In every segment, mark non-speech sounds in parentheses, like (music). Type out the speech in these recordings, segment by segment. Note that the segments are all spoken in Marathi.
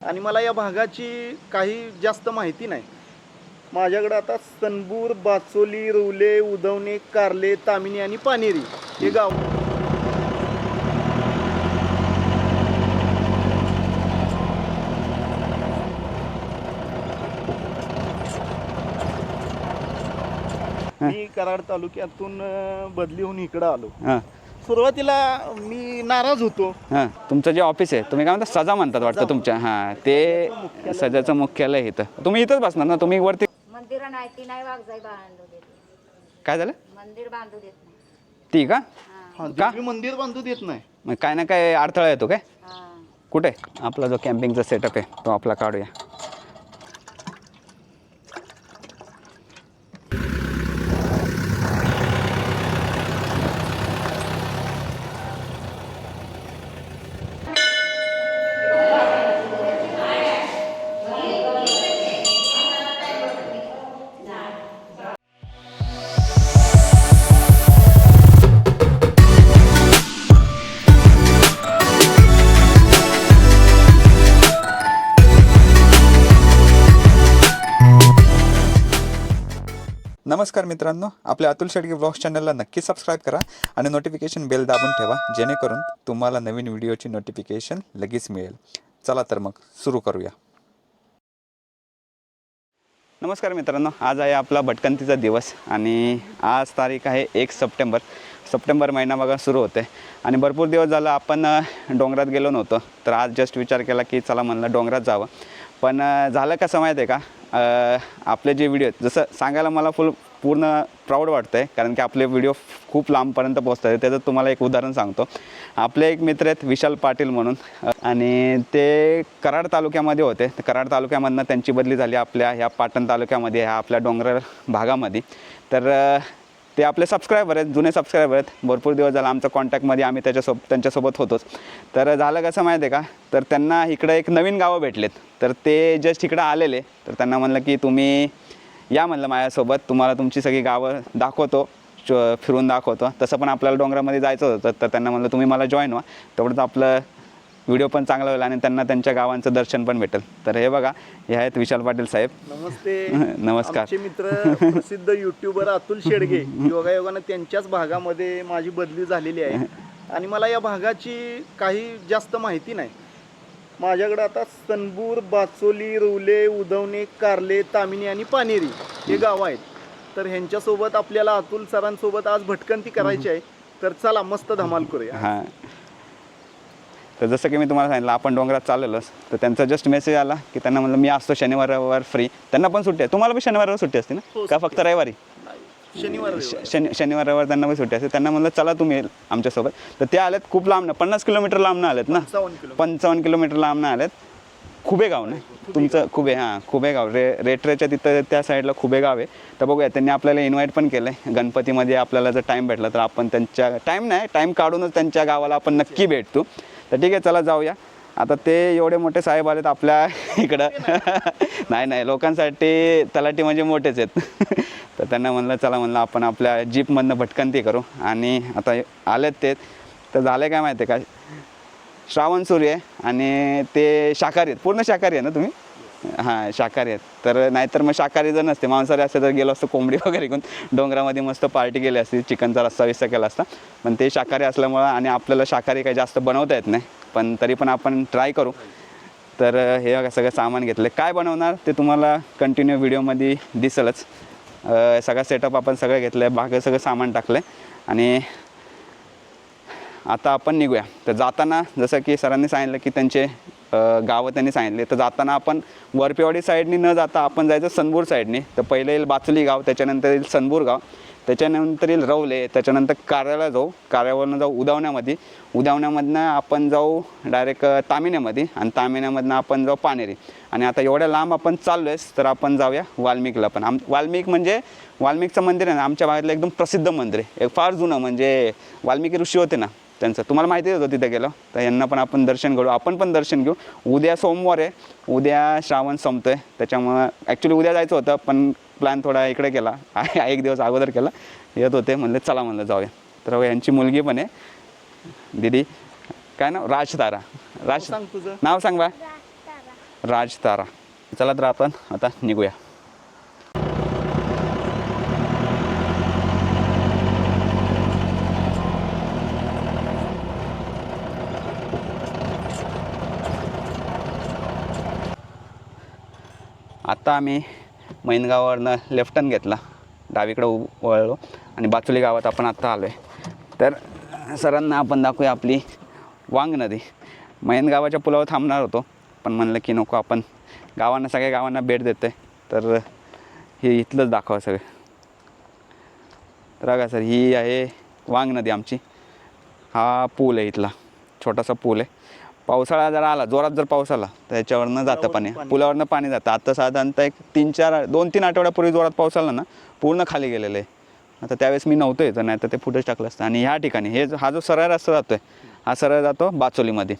आणि मला या भागाची काही जास्त माहिती नाही. माझ्याकडे आता सनबूर बाचोली रवले उदवणे कारले तामिनी आणि पानेरी हे गाव. मी कराड तालुक्यातून बदली होऊन इकडं आलो. हां. सुरुवातीला मी नाराज होतो. हां तुमचं जे ऑफिस आहे तुम्ही काय म्हणता सजा म्हणतात वाटतं तुमच्या. हां ते सजाचं मुख्यालय. इथं. तुम्ही इथंच बसणार ना तुम्ही वरती मंदिर नाही ती नाही वागजाई बांधू देत. काय झालं? मंदिर बांधू देत नाही. ती का? हा, का? देवी मंदिर बांधू देत नाही. मग काय ना काय अडथळा येतो काय? हा. कुठे? आपला जो कॅम्पिंगचा सेटअप आहे तो आपला काढूया. नमस्कार मित्रांनो आपल्या अतुल शेडगे ब्लॉग्स चॅनलला नक्की सबस्क्राईब करा आणि नोटिफिकेशन बेल दाबून ठेवा जेणेकरून तुम्हाला नवीन व्हिडिओची नोटिफिकेशन लगेच मिळेल. चला तर मग सुरू करूया. नमस्कार मित्रांनो आज आहे आपला भटकंतीचा दिवस आणि आज तारीख आहे एक सप्टेंबर. सप्टेंबर महिना बघा सुरू होते आणि भरपूर दिवस झालं आपण डोंगरात गेलो नव्हतो. तर आज जस्ट विचार केला की चला म्हणलं डोंगरात जावं. पण झालं कसं माहीत आहे का आपले जे व्हिडिओ जसं सांगायला मला फुल पूर्ण प्राऊड वाटतं आहे कारण की आपले व्हिडिओ खूप लांबपर्यंत पोहोचतात त्याचं तुम्हाला एक उदाहरण सांगतो. आपले एक मित्र आहेत विशाल पाटील म्हणून आणि ते कराड तालुक्यामध्ये होते. तर कराड तालुक्यामधनं त्यांची बदली झाली आपल्या ह्या पाटण तालुक्यामध्ये ह्या आपल्या डोंगर भागामध्ये. तर ते आपले सबस्क्रायबर आहेत जुने सबस्क्रायबर आहेत. भरपूर दिवस झाला आमच्या कॉन्टॅक्टमध्ये आम्ही त्याच्यासोबत त्यांच्यासोबत होतोच. तर झालं कसं माहिती आहे का? तर त्यांना इकडं एक नवीन गावं भेटलेत. तर ते जस्ट इकडं आलेले. तर त्यांना म्हणलं की तुम्ही या म्हणलं माझ्यासोबत तुम्हाला तुमची सगळी गावं दाखवतो फिरून दाखवतो. तसं पण आपल्याला डोंगरामध्ये जायचं होतं तर त्यांना म्हणलं तुम्ही मला जॉईन व्हा. तेवढंच आपलं व्हिडिओ पण चांगला होईल आणि त्यांना त्यांच्या गावांचं दर्शन पण भेटेल. तर हे बघा हे आहेत विशाल पाटील साहेब. नमस्ते. (laughs) नमस्कार. मित्र प्रसिद्ध युट्यूबर अतुल शेडगे योगायोगानं त्यांच्याच भागामध्ये माझी बदली झालेली आहे. आणि मला या भागाची काही जास्त माहिती नाही. माझ्याकडे आता सनबूर बाचोली रवले उदवणे कारले तामिनी आणि पानेरी हे गाव आहेत. तर ह्यांच्यासोबत आपल्याला अतुल सरांसोबत आज भटकंती करायची आहे. तर चला मस्त धमाल करूया. हां. तर जसं की मी तुम्हाला सांगितलं आपण डोंगरात चाललेलोच. तर त्यांचा जस्ट मेसेज आला की त्यांना म्हणलं मी असतो शनिवार रविवार फ्री त्यांना पण सुट्टी आहे. तुम्हाला पण शनिवार रविवार सुट्टी असते ना? हो, का फक्त रविवारी? शनिवार. शनि शनिवार रविवार त्यांना पण सुट्टी असते. त्यांना म्हणलं चला तुम्ही आमच्यासोबत. तर ते आलेत खूप लांब ना पन्नास किलोमीटर लांब आलेत ना? 55 किलोमीटर. पंचावन्न किलोमीटर लांब आलेत. खुबे गाव ना तुमचं खुबे हां खुबे गाव रे रेटरेच्या तिथं त्या साईडला खुबे गाव आहे. तर बघूया त्यांनी आपल्याला इन्व्हाइट पण केलं आहे गणपतीमध्ये आपल्याला जर टाईम भेटला तर आपण त्यांच्या टाईम नाही टाईम काढूनच त्यांच्या गावाला आपण नक्की भेटतो. तर ठीक आहे चला जाऊया. आता ते एवढे मोठे साहेब आलेत आपल्या (laughs) इकडं. नाही नाही लोकांसाठी तलाठी म्हणजे मोठेच आहेत. (laughs) तर त्यांना म्हणलं चला म्हणलं आपण आपल्या जीपमधनं भटकंती करू. आणि आता आलेत ते. तर झालं काय माहिती आहे का? श्रावण सूर्य आहे आणि ते शाकाहारी आहेत. पूर्ण शाकाहारी आहे ना तुम्ही? हां शाकाहारी आहेत. तर नाहीतर मग शाकाहारी जर नसते मांसाहारी असते तर गेलो असतो कोंबडी (laughs) वगैरे घेऊन. डोंगरामध्ये मस्त पार्टी केली असती चिकनचा रस्सा विस्सा केला असता. पण ते शाकाहारी असल्यामुळं आणि आपल्याला शाकाहारी काही जास्त बनवता येत नाही. पण तरी पण आपण ट्राय करू. तर हे सगळं सामान घेतलं. काय बनवणार ते तुम्हाला कंटिन्यू व्हिडिओमध्ये दिसेलच. सगळा सगळं सेटअप आपण सगळं घेतलं आहे बाकी सगळं सामान टाकलं आहे आणि आता आपण निघूया. तर जाताना जसं की सरांनी सांगितलं की त्यांचे गावं त्यांनी सांगितले. तर जाताना आपण वरपेवाडी साईडनी न जाता आपण जायचं सनबूर साईडनी तर पहिले येईल बाचली गाव त्याच्यानंतर येईल सनबूर गाव. त्याच्यानंतर येईल रवले त्याच्यानंतर कार्याला जाऊ कार्यावरनं जाऊ उदावण्यामध्ये. उदावण्यामधनं आपण जाऊ डायरेक्ट तामिण्यामध्ये आणि तामिण्यामधनं आपण जाऊ पानेरी. आणि आता एवढ्या लांब आपण चाललो आहेस तर आपण जाऊया वाल्मिकला पण. आम वाल्मिक म्हणजे वाल्मिकचं मंदिर आहे ना आमच्या भागातलं एकदम प्रसिद्ध मंदिर आहे. एक फार जुनं म्हणजे वाल्मिकी ऋषी होते ना त्यांचं. तुम्हाला माहितीच होतं तिथे गेलो. तर यांना पण आपण दर्शन करू आपण पण दर्शन घेऊ. उद्या सोमवार आहे. उद्या श्रावण संपतोय. त्याच्यामुळं ॲक्च्युली उद्या जायचं होतं पण प्लॅन थोडा इकडे केला. (laughs) एक दिवस अगोदर केला. येत होते. म्हणले चला म्हणलं जाऊया. तर बघा, यांची मुलगी पण आहे. दिदी काय नाव? राजतारा. राज नाव सांग बा. राजतारा. चला तर आपण आता निघूया. आत्ता आम्ही मैनगावावरनं लेफ्ट टर्न घेतला. डावीकडं उ- वळलो आणि बाचुली गावात आपण आत्ता आलो आहे तर सरांना आपण दाखवूया आपली वांग नदी. मैनगावाच्या पुलावर थांबणार होतो पण म्हणलं की नको आपण गावांना सगळ्या गावांना भेट देतो आहे तर हे इथलंच दाखवा सगळं. तर बघा सर ही आहे वांग नदी आमची. हा पूल आहे इथला. छोटासा पूल आहे. पावसाळा जर आला जोरात जर पाऊस आला तर याच्यावरनं जातं पाणी. पुलावरनं पाणी जातं. आता साधारणतः एक तीन चार दोन तीन आठवड्यापूर्वी जोरात पाऊस आला ना पूर्ण खाली गेलेलं. आहे आता त्यावेळेस मी नव्हतो येतं नाही तर ते फुटेज टाकलं असतं. आणि ह्या ठिकाणी हे जो- हा जो सरळ रस्ता जातो आहे हा सरळ जातो बाचोलीमध्ये.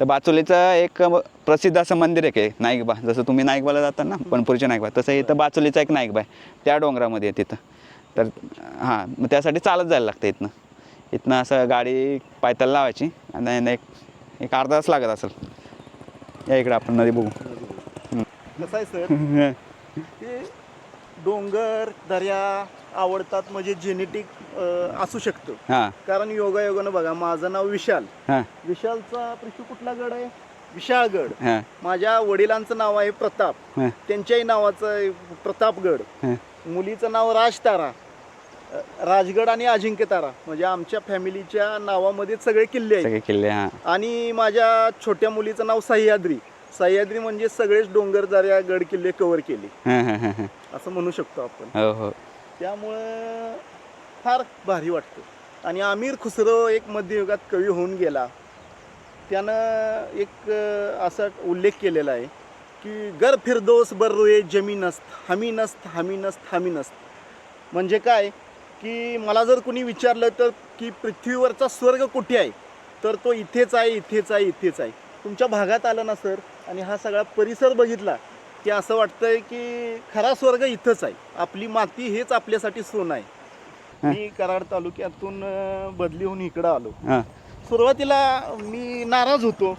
तर बाचोलीचं एक प्रसिद्ध असं मंदिर आहे की नाईकबा. जसं तुम्ही नाईकबाला जाता ना पणपुरीच्या नाईकबा. तसं इथं बाचोलीचा एक नाईकबा आहे. त्या डोंगरामध्ये आहे तिथं. तर हां मग त्यासाठी चालत जायला लागतं इथनं. इथनं असं गाडी पायथ्याला लावायची आणि एक एक अर्धा तास लागत असेल. या इकडे आपण नदी बघू. कसं आहे सर? ते डोंगर दर्या आवडतात म्हणजे जेनेटिक असू शकतं. कारण योगायोगानं बघा माझं नाव विशाल. विशालचा पृथ्वी कुठला गड आहे? विशाळगड. माझ्या वडिलांचं नाव आहे प्रताप. त्यांच्याही नावाचं आहे प्रतापगड. मुलीचं नाव राजतारा. राजगड आणि अजिंक्यतारा म्हणजे आमच्या फॅमिलीच्या नावामध्ये सगळे किल्ले आहेत. सगळे किल्ले हां. आणि माझ्या छोट्या मुलीचं नाव सह्याद्री. सह्याद्री म्हणजे सगळेच डोंगर दर्या गड किल्ले कव्हर केले. (laughs) असं म्हणू शकतो आपण. हो हो. त्यामुळं फार भारी वाटतं. आणि आमिर खुसरो एक मध्ययुगात कवी होऊन गेला. त्यानं एक अ, असा उल्लेख केलेला आहे की गर फिरदोस हमी नस्त हमी नस्त हमी नस्त म्हणजे काय? की मला जर कुणी विचारलं तर की पृथ्वीवरचा स्वर्ग कुठे आहे? तर तो इथेच आहे इथेच आहे इथेच आहे. तुमच्या भागात आलं ना सर? आणि हा सगळा परिसर बघितला की असं वाटतंय की खरा स्वर्ग इथंच आहे. आपली माती हेच आपल्यासाठी सोनं आहे. मी कराड तालुक्यातून बदली होऊन इकडं आलो. सुरुवातीला मी नाराज होतो.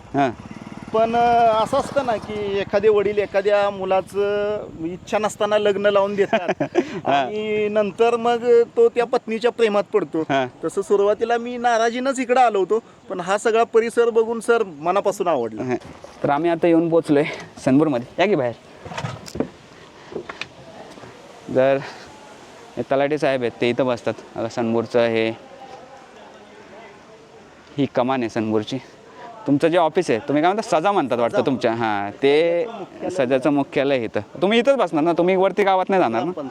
पण असं असतं ना की एखादे वडील एखाद्या मुलाचं इच्छा नसताना लग्न लावून देतात. (laughs) आणि नंतर मग तो त्या पत्नीच्या प्रेमात पडतो. तसं सुरुवातीला मी नाराजीनंच इकडं आलो होतो पण हा सगळा परिसर बघून सर मनापासून आवडला. तर आम्ही आता येऊन पोचलो आहे सनपूरमध्ये या की बाहेर? जर तलाठी साहेब आहेत ते इथं बसतात. आता सनपूरचं हे ही कमान आहे सनपूरची तुमचं जे ऑफिस आहे तुम्ही काय म्हणता सजा म्हणतात वाटतं तुमच्या. हां ते सजाचं मुख्यालय इथं. तुम्ही इथंच बसणार ना? तुम्ही वरती गावात नाही जाणार ना?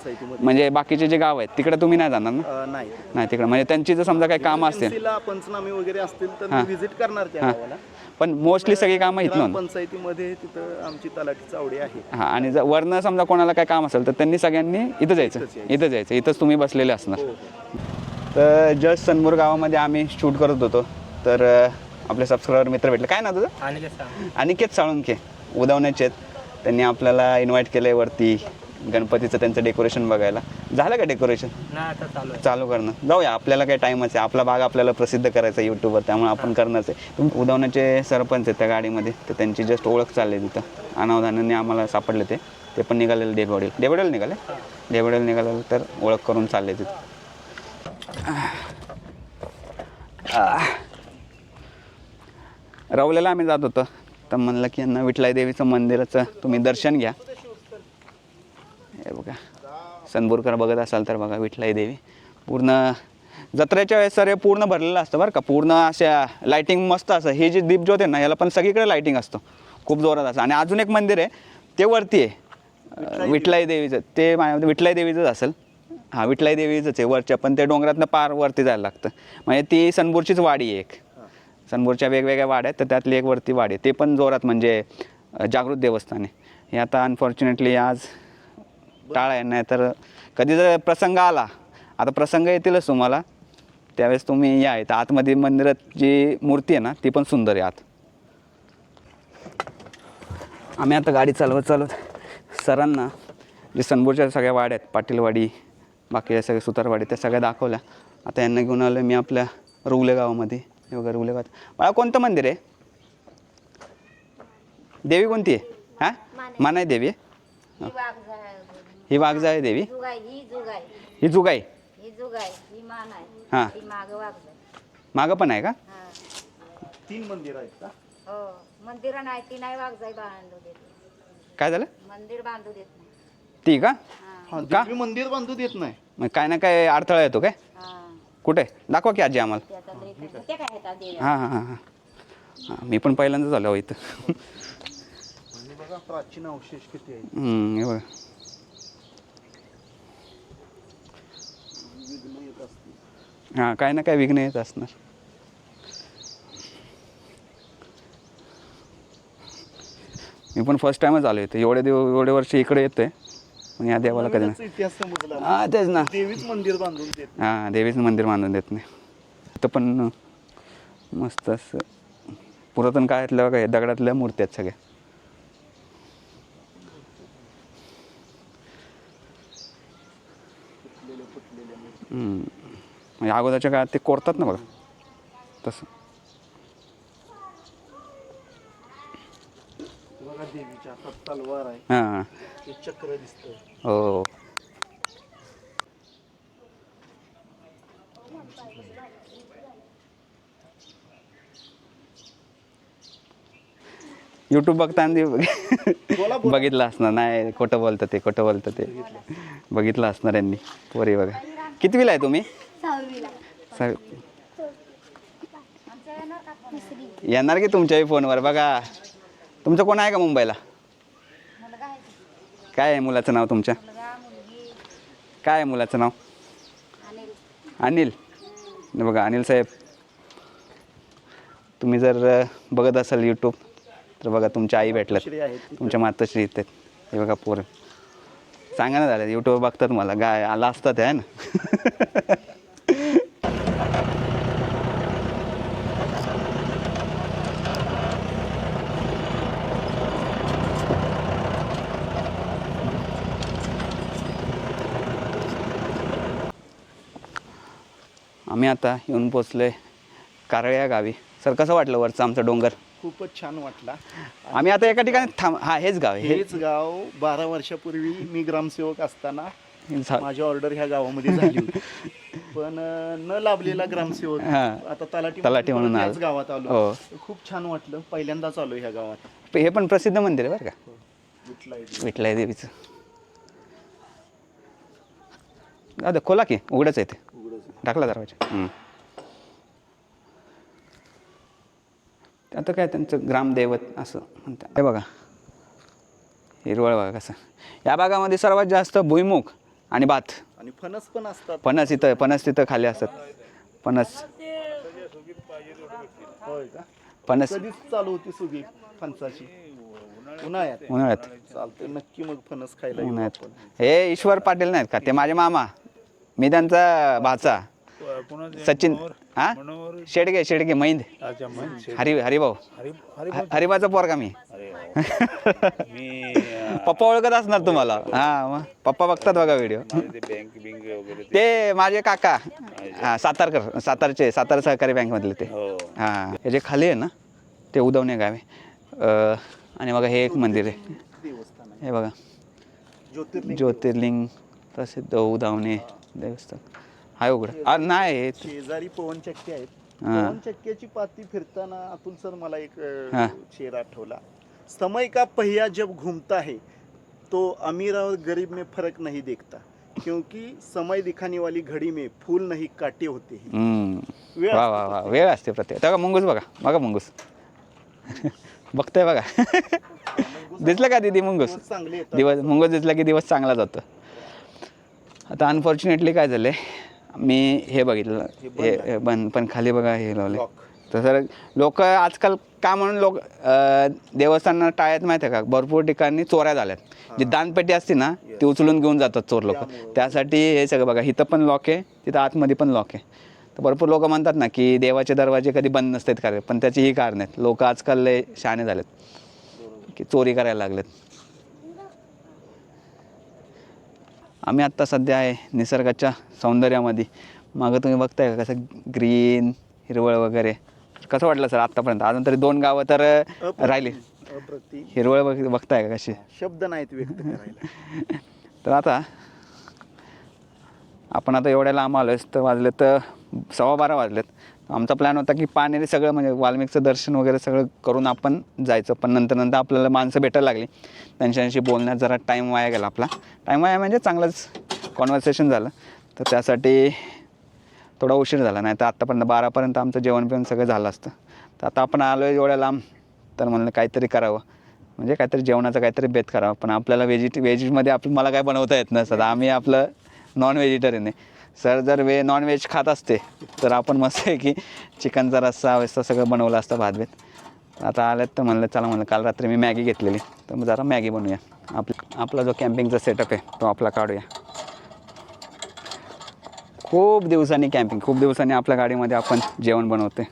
म्हणजे बाकीचे जे गाव आहेत तिकडे तुम्ही नाही जाणार ना? नाही नाही तिकडे. म्हणजे त्यांची जर समजा काही कामं असतील. पंचनामे वगैरे असतील तर. व्हिजिट करणार त्या. गावाला. पण मोस्टली सगळी कामं इथनं होणार. पंचायतीमध्ये तिथं आमची तलाठी चावडी आहे. हां आणि जर वरनं समजा कोणाला काय काम असेल तर त्यांनी सगळ्यांनी इथं जायचं. इथं जायचं इथंच तुम्ही बसलेले असणार. हो, हो. तर जस्ट सनपूर गावामध्ये आम्ही शूट करत होतो. तर आपले सबस्क्रायबर मित्र भेटले. काय ना तुझं? अनिकेत साळुंके उदवण्याचे आहेत. त्यांनी आपल्याला इन्व्हाइट केलं आहे वरती. गणपतीचं त्यांचं डेकोरेशन बघायला. झालं का डेकोरेशन चालू करणं जाऊया. आपल्याला काही टाईमच आहे आपला भाग आपल्याला प्रसिद्ध करायचा आहे यूट्यूबवर त्यामुळे आपण करणंच आहे. उदवण्याचे सरपंच आहेत त्या गाडीमध्ये. तर त्यांची जस्ट ओळख चालली तिथं. अनावधानाने आम्हाला सापडले ते. ते पण निघालेले डेबवडील डेबवडील निघाले? डेबवडील निघालेलं तर ओळख करून चालले तिथं. रवलेला आम्ही जात होतो. तर म्हणलं की यांना विठलाई देवीचं मंदिराचं तुम्ही दर्शन घ्या. हे बघा सनबुरकर बघत असाल तर बघा विठलाई देवी पूर्ण जत्रेच्या वेळेस सर हे पूर्ण भरलेलं असतं बरं का. पूर्ण अशा लाईटिंग मस्त असं. हे जे दीपज्योत आहे ना याला पण सगळीकडे लाईटिंग असतं. खूप जोरात असतं आणि अजून एक मंदिर आहे ते वरती आहे. विठलाई देवीचं ते माझ्या विठलाई देवीचंच असेल. हां विठलाई देवीचंच आहे वरच्या. पण ते डोंगरातनं पार वरती जायला लागतं. म्हणजे ती सनबूरचीच वाडी आहे एक. सनबूरच्या वेगवेगळ्या वाड्या आहेत तर त्यातली एक वरती वाडी आहे. ते पण जोरात म्हणजे जागृत देवस्थान आहे. हे आता अनफॉर्च्युनेटली आज टाळ आहे नाही तर कधी जर प्रसंग आला आता प्रसंग येतीलच तुम्हाला. त्यावेळेस तुम्ही या इथं. आतमध्ये मंदिरात जी मूर्ती आहे ना ती पण सुंदर आहे आत. आम्ही आता गाडी चालवत चालवत सरांना जे सनबूरच्या सगळ्या वाड्या आहेत पाटीलवाडी बाकी सगळ्या सुतारवाडी त्या सगळ्या दाखवल्या. आता यांना घेऊन आलो मी आपल्या रुगले गावामध्ये. हे बघा रुगले गावात मला कोणतं मंदिर आहे? देवी कोणती आहे? हां? मानाय देवी आहे ही वाघजाय ही वाघजा आहे देवी? ही जुगाय ही जुगाई. ही जुगाय ही मान हा. आहे. ही. माग पण आहे का? हा. तीन मंदिर आहेत का? हो मंदिर नाही ती नाही वाघजाई बांधू देत. काय झालं? मंदिर बांधू देत नाही. ती का? हा का? देवी मंदिर बांधू देत नाही. मग काय ना काय अडथळा येतो काय? हा. कुठे? दाखवा की आजी आम्हाला. देवी हां हां हां हां. हां मी पण पहिल्यांदाच आलो हो इथं. आणि बघा प्राचीन अवशेष किती आहेत. हम्म, हे बघा. विघ्न येत असतील. हां काय ना काय विघ्न येत असणार. मी पण फर्स्ट टाइमच आलो इथं. एवढे दिवस एवढे वर्ष इकडे येतोय. पण या देवाला कधी नवीनच इतिहास समजला ना. हां तेच ना. देवीच मंदिर बांधून देत हां देवीचं मंदिर बांधून देत नाही. इथं पण मस्त असं पुरातन काळातल्या बघा हे दगडातल्या मूर्त्या आहेत सगळ्या. म्हणजे अगोदरच्या काळात ते कोरतात ना बघा तसं. देवीच्या हातात तलवार आहे. हां. ते चक्र दिसतंय. हो. यूट्यूब बघताना बोला, बोला. बघितलं असणार. नाही खोटं बोलतं ते खोटं बोलतं ते. बघितलं असणार यांनी. पोरी बघा. कितवीला आहे तुम्ही? येणार की तुमच्याही फोनवर? बघा. तुमचं कोण आहे का मुंबईला? काय आहे मुलाचं नाव तुमच्या? काय आहे मुलाचं नाव? अनिल. बघा अनिल साहेब. तुम्ही जर बघत असाल यूट्यूब तर बघा तुमच्या आई भेटल्यात. तुमच्या मातोश्री येतात हे बघा पोरं. सांगा ना झालं यूट्यूब बघतात मला. गाय आला असतात आहे ना? (laughs) आम्ही आता येऊन पोचलोय कारळ या गावी. सर कसं वाटलं वरचं आमचं डोंगर? खूपच छान वाटला. आम्ही आता एका ठिकाणी थांब हा हेच गाव आहे हेच गाव बारा वर्षापूर्वी मी ग्रामसेवक असताना हे माझी ऑर्डर ह्या गावामध्ये झाली होती. पण न लाभलेला ग्रामसेवक हा. आता तलाठी तलाठी म्हणून आलो. गावात आलो. हो. खूप छान वाटलं. पहिल्यांदाच आलो ह्या गावात. हे पण प्रसिद्ध मंदिर आहे बरं का? विठला विठलाई देवीचं. दादा खोला की उघडच आहे ते. टाकला दरवाजा आता काय त्यांचं ग्रामदैवत असं म्हणतात. हे बघा. हिरवळ बघा कसं. या भागामध्ये सर्वात जास्त भुईमुग आणि भात. आणि फणस पण असतात. फणस इथं फणस तिथं खाली असतात. फणस. होय का? फणस. चालू होती सुगी फणसाची. उन्हाळ्यात. उन्हाळ्यात. चालतंय नक्की मग फणस खायला उन्हाळ्यात. हे ईश्वर पाटील नाहीत का? ते माझे मामा. मी त्यांचा भाचा. सचिन. हा? शेडगे शेडगे मैंद हरी हरिभाऊ ह- हरिभाचा पोरगा मी. (laughs) पप्पा ओळखत असणार तुम्हाला. हा मग पप्पा बघतात बघा व्हिडिओ ते माझे काका. हा सातारकर सातारचे सातारा सहकारी बँकमधले ते. हा. हे जे खाली आहे ना ते उदवणे गाव. आणि बघा हे एक मंदिर आहे. हे बघा. ज्योतिर्लिंग. ज्योतिर्लिंग प्रसिद्ध उदावणे देवस्थान. हाय उघड. नाही शेजारी पवनचक्की आहेत. हा. पवनचक्क्याची पाती फिरताना अतुल सर मला एक हा. शेर आठवला. समय का पहिया जब घूमता है तो अमीर और गरीब में फर्क नहीं देखता क्योंकि समय दिखाने वाली घड़ी में फूल नहीं काटे होते हैं। हम्म. वेळ वा असते वा वा. वेळ असते प्रत्येक. बघा मुंगूस बघा. बघा मुंगूस. (laughs) बघतोय बघा. (laughs) दिसलं का दिदी मुंगूस? दिवस चांगले येतात. दिवस मुंगूस दिसला की दिवस चांगला जातो आता अनफॉर्च्युनेटली काय झालंय मी हे बघितलं. हे बंद पण खाली बघा हे लावले. तसं लोक आजकाल का म्हणून लोक देवस्थानांना टाळ्यात माहिती आहे का? भरपूर ठिकाणी चोऱ्या झाल्यात. जी दानपेटी असते ना ती उचलून घेऊन जातात चोर लोक. त्यासाठी हे सगळं बघा इथं पण लॉक आहे तिथं आतमध्ये पण लॉक आहे. तर भरपूर लोक म्हणतात ना की देवाचे दरवाजे कधी बंद नसतात का पण त्याची ही कारण आहेत. लोक आजकाल लय शहाणे झालेत की चोरी करायला लागलेत. आम्ही आत्ता सध्या आहे निसर्गाच्या सौंदर्यामध्ये. मागं तुम्ही बघताय का कसं ग्रीन हिरवळ वगैरे? कसं वाटलं सर आत्तापर्यंत? अजून तरी दोन गावं तर राहिली. हिरवळ बघ बघताय का कशी? शब्द नाहीत व्यक्त करायला. (laughs) तर आता आपण आता एवढ्या लांब आलो तर वाजले तर सव्वा बारा वाजलेत. आमचा प्लॅन होता की पाण्याने सगळं म्हणजे वाल्मिकचं दर्शन वगैरे सगळं करून आपण जायचं. पण नंतर नंतर आपल्याला माणसं भेटायला लागली. त्यांच्याशी बोलण्यात जरा टाईम वाया गेला आपला. टाईम वाया म्हणजे चांगलंच कॉन्व्हर्सेशन झालं. तर त्यासाठी थोडा उशीर झाला. नाही तर आत्तापर्यंत बारापर्यंत आमचं जेवण बिवण सगळं झालं असतं. तर आता आपण आलो आहे एवढ्या लांब. तर म्हणलं काहीतरी करावं. म्हणजे काहीतरी जेवणाचं काहीतरी बेत करावं. पण आपल्याला व्हेजिट व्हेजमध्ये आप मला काय बनवता येत नसतं. आम्ही आपलं नॉन व्हेजिटेरियन आहे. सर जर वे नॉनव्हेज खात असते तर आपण मस्त आहे की चिकनचा रस्सा वस्सा सगळं बनवलं असतं भात बीत आता आल्यात तर म्हणलं चला म्हणलं काल रात्री मी मॅगी घेतलेली. तर मग जरा मॅगी बनवूया. आपला आपला जो कॅम्पिंगचा सेटअप आहे तो आपला काढूया. खूप दिवसांनी कॅम्पिंग खूप दिवसांनी आपल्या गाडीमध्ये आपण जेवण बनवते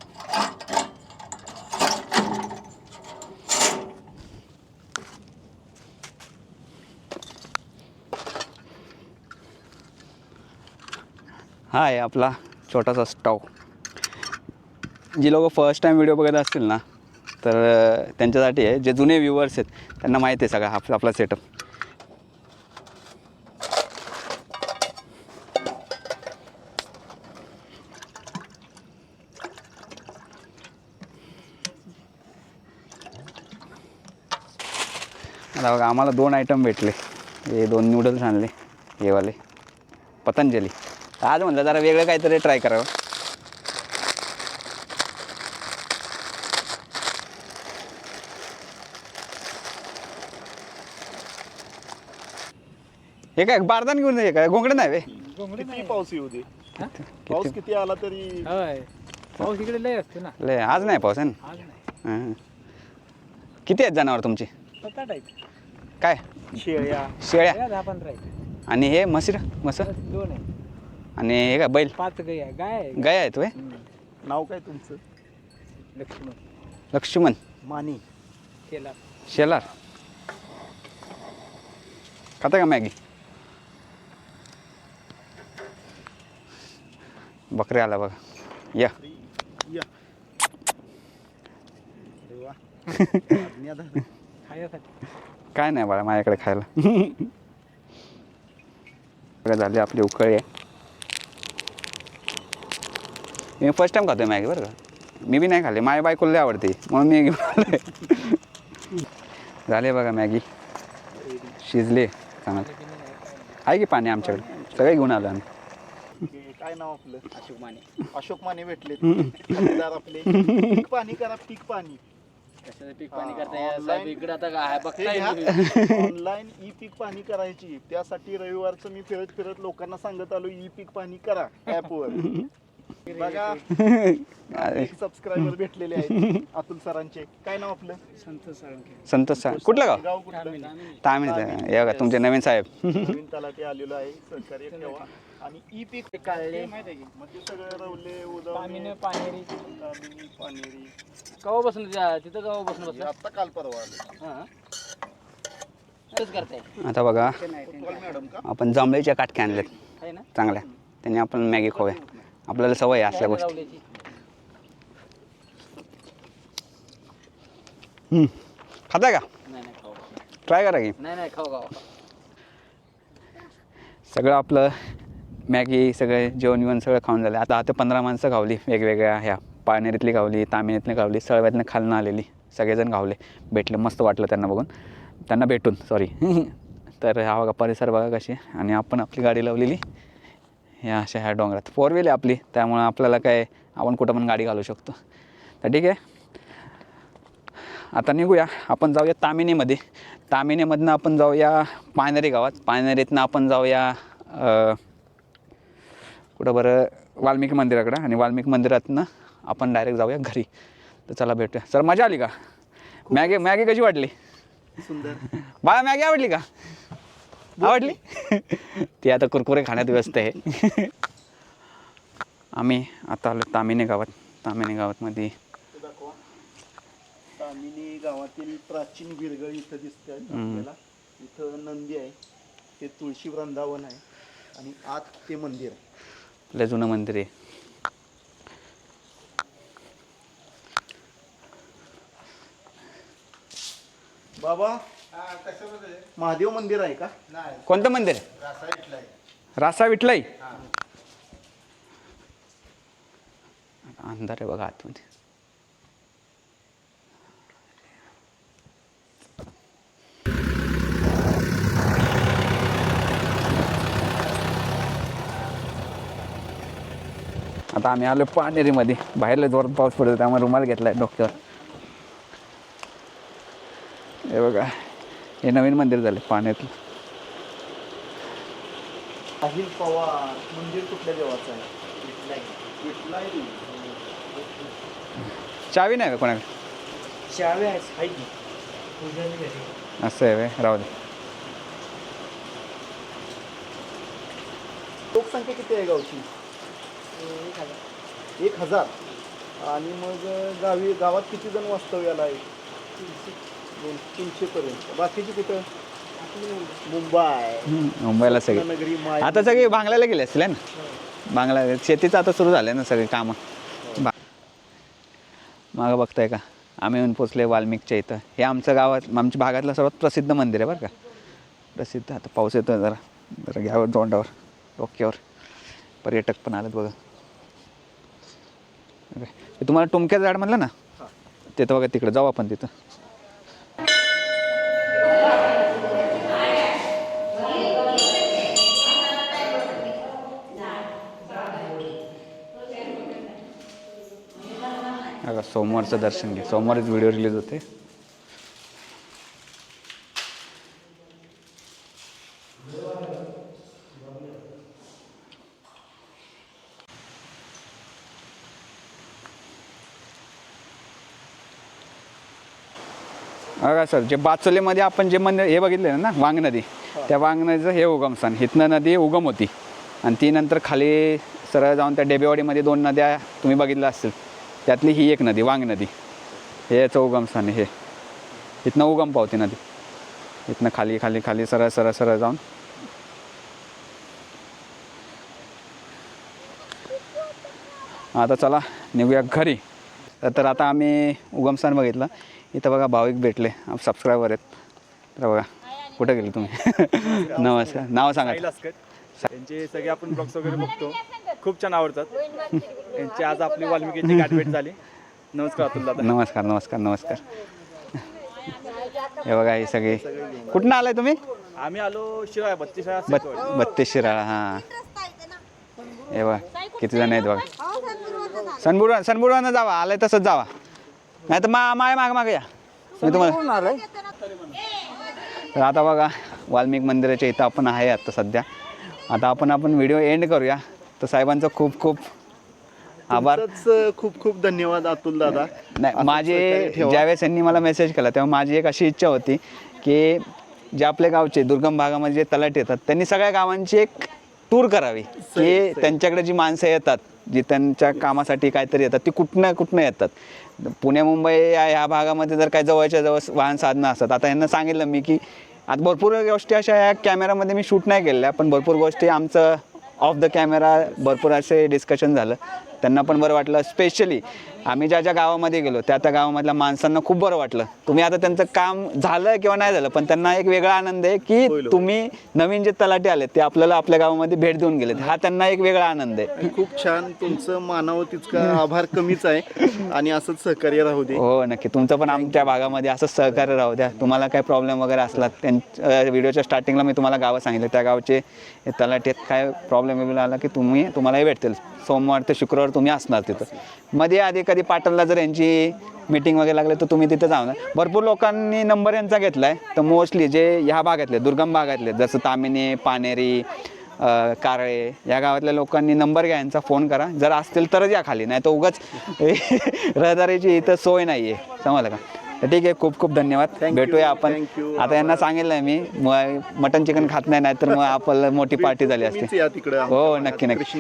हा आहे आपला छोटासा स्टॉव जी लोक फर्स्ट टाईम व्हिडिओ बघत असतील ना तर त्यांच्यासाठी आहे जे जुने व्ह्युअर्स आहेत त्यांना माहिती आहे सगळा आप आपला सेटअप बघा आम्हाला दोन आयटम भेटले. हे दोन नूडल्स आणले हे वाले. पतंजली. आज म्हणलं जरा वेगळं काहीतरी ट्राय करावं. हे काय बारदान घेऊन ये काय? घोंगडे नाही वे. किती पाऊस येऊ दे. पाऊस किती? आला तरी होय. पाऊस इकडे लय असतो ना. लय आज नाही पाऊस आहे ना? आज नाही. हां. किती आहेत जनावर तुमची? काय? शेळ्या. शेळ्या. दहा पंधरा आहेत. आणि हे म्हशीर मस बस दोन आहे आणि हे काय बैल? पाच गाई आहे. गाय आहे गाय आहेत वे हम्म. नाव काय तुमचं? लक्ष्मण. लक्ष्मण. मानी. केला शेलार. खाता का मॅगी? बकरी आला बघा. या. या. अरे वा. (laughs) आज्ञाधार. खायासाठी. काय नाही बाळा माझ्याकडे खायला. (laughs) बघा झाली आपली उकळी आहे. मी फर्स्ट टाइम खातोय मॅगी बरं का? मी बी नाही खाल्ली माझ्या बायकोला लय आवडते म्हणून मी झाले बघा मॅगी. शिजले चांगलं. आहे की पाणी आमच्याकडे? सगळे घेऊन आलो आम्ही. काय नाव आपलं? अशोक माने. अशोक माने भेटले आपले. पीक पाणी करा पीक पाणी. पीक पाणी करता ऑनलाईन ई पीक पाणी करायची. त्यासाठी रविवारचं मी फिरत फिरत लोकांना सांगत आलो ई पीक पाणी करा ऍपवर बघा. एक सबस्क्रायबर भेटलेले आहेत अतुल सरांचे. काय नाव आपलं? संतोष सा कुठलं गाव? गाव कुठलं? तामिळ हे बघा तुमचे नवीन साहेब. नवीन तलाठी आलेलो आहे. सहकार्य ठेवा. आणि ई पीक काढले? सगळं रवले तामिन उदवले पानेरी. तामिनी, पानेरी. कवा बसून तिथं कवा बसून हे आता काल परवा आले. आता बघा. का? आपण जांभळीच्या काटक्या आणल्यात. आहे ना? चांगल्या. त्यांनी आपण मॅगी खाऊया. आपल्याला सवय आहे असल्या गोष्टी. खाताय का? नाही नाही खाऊ ट्राय करा की. सगळं आपलं मॅगी सगळं जेवण बिवण सगळं खाऊन झालं. आता आता पंधरा माणसं गावली वेगवेगळ्या ह्या पाळनेरीतली गावली तामिनीतली गावली सळव्यातनं खालनं आलेली सगळेजण गावले भेटले मस्त वाटलं त्यांना बघून. त्यांना भेटून सॉरी (laughs) तर हा बघा परिसर बघा कशी. आणि आपण आपली गाडी लावलेली. ह्या अशा ह्या डोंगरात. फोर व्हील आहे आपली. त्यामुळं आपल्याला काय आपण कुठं पण गाडी घालू शकतो. तर ठीक आहे. आता निघूया. आपण जाऊया तामिनीमध्ये. तामिनीमधनं आपण जाऊया पायनेरी गावात. पायनेरीतनं आपण जाऊया कुठं बरं वाल्मिकी मंदिराकडं. आणि वाल्मिकी मंदिरातनं आपण डायरेक्ट जाऊया घरी. तर चला भेटूया. सर मजा आली का? मॅगी मॅगी कशी वाटली? सुंदर. बाळा मॅगी आवडली का? आवडली? ती आता कुरकुरे खाण्यात व्यस्त आहे. आम्ही आता आलो तामिनी गावात. तामिनी गावातमध्ये. तामिनी गावातील प्राचीन गिरगळ इथं दिसते आपल्याला. इथं नंदी आहे. ते तुळशी वृंदावन आहे. आणि आत ते मंदिर. आहे लय जुनं मंदिर आहे. बाबा महादेव मंदिर आहे का? कोणतं मंदिर? आहे रासा विठलाई अंधार आहे बघा आतमध्ये. आता आम्ही आलो पानेरीमध्ये. बाहेरला जोरात पाऊस पडतो त्यामुळे रुमाल घेतलाय डोक्यावर. हे बघा. हे नवीन मंदिर झाले पाण्यातलं. अहिल पवार मंदिर कुठल्या देवाचं आहे? विठलाई चावी नाही का कोणाकडे? आहे की. असं आहे व्हय, राहू दे. लोकसंख्या किती आहे गावची? एक हजार. आणि मग गावी गावात किती जण वास्तव्याला आहे दोन तीनशे पर्यंत. बाकीची कुठं? मुंबई. हम्म, मुंबईला सगळे. नगरी माय आता सगळे बांगलाला गेले असतील है ना? बांगला शेतीचं आता सुरू झालं ना सगळे कामं. बा मागं बघताय का? आम्ही येऊन पोचले वाल्मिकच्या इथं. हे आमचं गावात आमच्या भागातलं सर्वात प्रसिद्ध मंदिर आहे बरं का? प्रसिद्ध. आता पाऊस येतो जरा. जरा घ्यावर तोंडावर डोक्यावर. पर्यटक पण आलेत बघा. ओके. हे तुम्हाला टुमक्याचं झाड म्हणलं ना? तिथं बघा तिकडं. जाऊ आपण तिथं. आता सोमवारचं दर्शन घे. सोमवारीच व्हिडिओ रिलीज होते. बघा सर जे बाचोलीमध्ये आपण जे मंदिर हे बघितलं ना वांग नदी. त्या वांग नदीचं हे उगम सण. हितनं नदी उगम होती. आणि ती नंतर खाली सरळ जाऊन त्या डेबेवाडीमध्ये दोन नद्या तुम्ही बघितल्या असतील. त्यातली ही एक नदी वांग नदी. हे याचं उगमस्थान आहे हे. इथनं उगम पावती नदी. इथनं खाली खाली खाली सरळ सरळ सरळ जाऊन. आता चला निघूया घरी. तर आता आम्ही उगमस्थान बघितलं. इथं बघा भाविक भेटले. सबस्क्रायबर आहेत. तर बघा कुठं गेले तुम्ही? (laughs) नमस्कार. नाव सांगा. त्यांचे सगळे आपण ब्लॉग्स वगैरे बघतो. खूप छान आवडतात. त्यांची आज आपली (laughs) वाल्मिकीची गाठभेट झाली. नमस्कार अतुल दादा. नमस्कार नमस्कार नमस्कार. हे बघा हे सगळे. कुठनं आलाय तुम्ही? आम्ही आलो शिवाय बत्तीस बत बत्तीस शिराळा हां. हे बघा किती जण आहेत बघा. सनबुडवा सनबुडवानं जावा आलाय तसंच जावा. नाही तर मा माय माग माग या. मी तुम्हाला तर आता बघा वाल्मिक मंदिराच्या इथं आपण आहे आता सध्या. आता आपण आपण व्हिडिओ एंड करूया. तर साहेबांचं खूप खूप आभार. खूप खूप धन्यवाद अतुल दादा. नाही माझे. ज्यावेळेस यांनी मला मेसेज केला तेव्हा माझी एक अशी इच्छा होती की जे आपल्या गावचे दुर्गम भागामध्ये जे तलाट येतात त्यांनी सगळ्या गावांची एक टूर करावी. की त्यांच्याकडे जी माणसं येतात जी त्यांच्या कामासाठी काहीतरी येतात ती कुठनं कुठनं येतात. पुणे मुंबई या ह्या भागामध्ये जर काही जवळच्या जवळ वाहन साधनं असतात आता यांना सांगितलं मी की आता भरपूर गोष्टी अशा ह्या कॅमेरामध्ये मी शूट नाही केलेल्या पण भरपूर गोष्टी आमचं ऑफ द कॅमेरा भरपूर असे डिस्कशन झालं. त्यांना पण बरं वाटलं स्पेशली आम्ही ज्या ज्या गावामध्ये गेलो त्या त्या गावामधल्या माणसांना खूप बरं वाटलं. तुम्ही आता त्यांचं काम झालं किंवा नाही झालं पण त्यांना एक वेगळा आनंद आहे की तुम्ही नवीन जे तलाटे आले ते आपल्याला आपल्या गावामध्ये भेट देऊन गेलेत. हा त्यांना एक वेगळा आनंद आहे. खूप छान तुमचं मानावं तितका आभार कमीच आहे आणि असंच सहकार्य राहू दे. हो नक्की. तुमचं पण आमच्या भागामध्ये असंच सहकार्य राहू द्या. तुम्हाला काय प्रॉब्लेम वगैरे असला त्यां व्हिडिओच्या स्टार्टिंगला मी तुम्हाला गावं सांगितलं. त्या गावचे तलाठीत काय प्रॉब्लेम वगैरे आला की तुम्ही तुम्हालाही भेटतील. सोमवार ते शुक्रवार तुम्ही असणार तिथं. मध्ये आधी कधी पाटणला जर यांची मीटिंग वगैरे लागली तर तुम्ही तिथं जाऊन भरपूर लोकांनी नंबर यांचा घेतला आहे तर मोस्टली जे ह्या भागातले दुर्गम भागातले जसं तामिनी पानेरी कारळे या गावातल्या लोकांनी नंबर घ्या यांचा फोन करा. जर असतील तरच या खाली नाही तर उगाच (laughs) रहदारीची इथं सोय नाही आहे समजलं का? तर ठीक आहे खूप खूप धन्यवाद. भेटूया आपण. आता यांना सांगितलं मी म- मटन चिकन खात नाही नाहीतर मग आपल्याला मोठी पार्टी झाली असते. हो नक्की नक्की.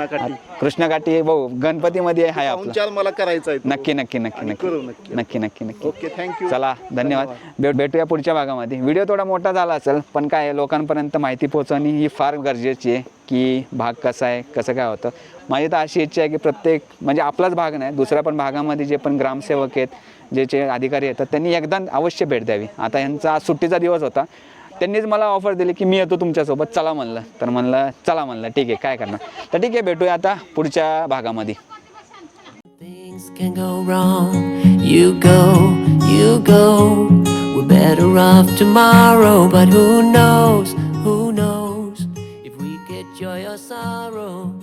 कृष्णाकाठी भाऊ गणपतीमध्ये आहे आपलं. मला करायचा. नक्की नक्की नक्की नक्की. नक्की. नक्की नक्की ओके थँक्यू चला धन्यवाद. भेट भेटूया पुढच्या भागामध्ये. व्हिडिओ थोडा मोठा झाला असेल पण काय लोकांपर्यंत माहिती पोहोचवणे ही फार गरजेची आहे की भाग कसा आहे कसं काय होतं. माझी तर अशी इच्छा आहे की प्रत्येक म्हणजे आपलाच भाग नाही दुसऱ्या पण भागामध्ये जे पण ग्रामसेवक आहेत जे जे अधिकारी येतात त्यांनी एकदा अवश्य भेट द्यावी आता यांचा आज सुट्टीचा दिवस होता त्यांनीच मला ऑफर दिली की मी येतो तुमच्यासोबत चला म्हणलं तर म्हणलं चला म्हणलं ठीक आहे काय करणार तर ठीक आहे भेटूया आता पुढच्या भागामध्ये can go wrong. You go, you go. We're better off tomorrow, but who knows? Who knows if we get joy or sorrow?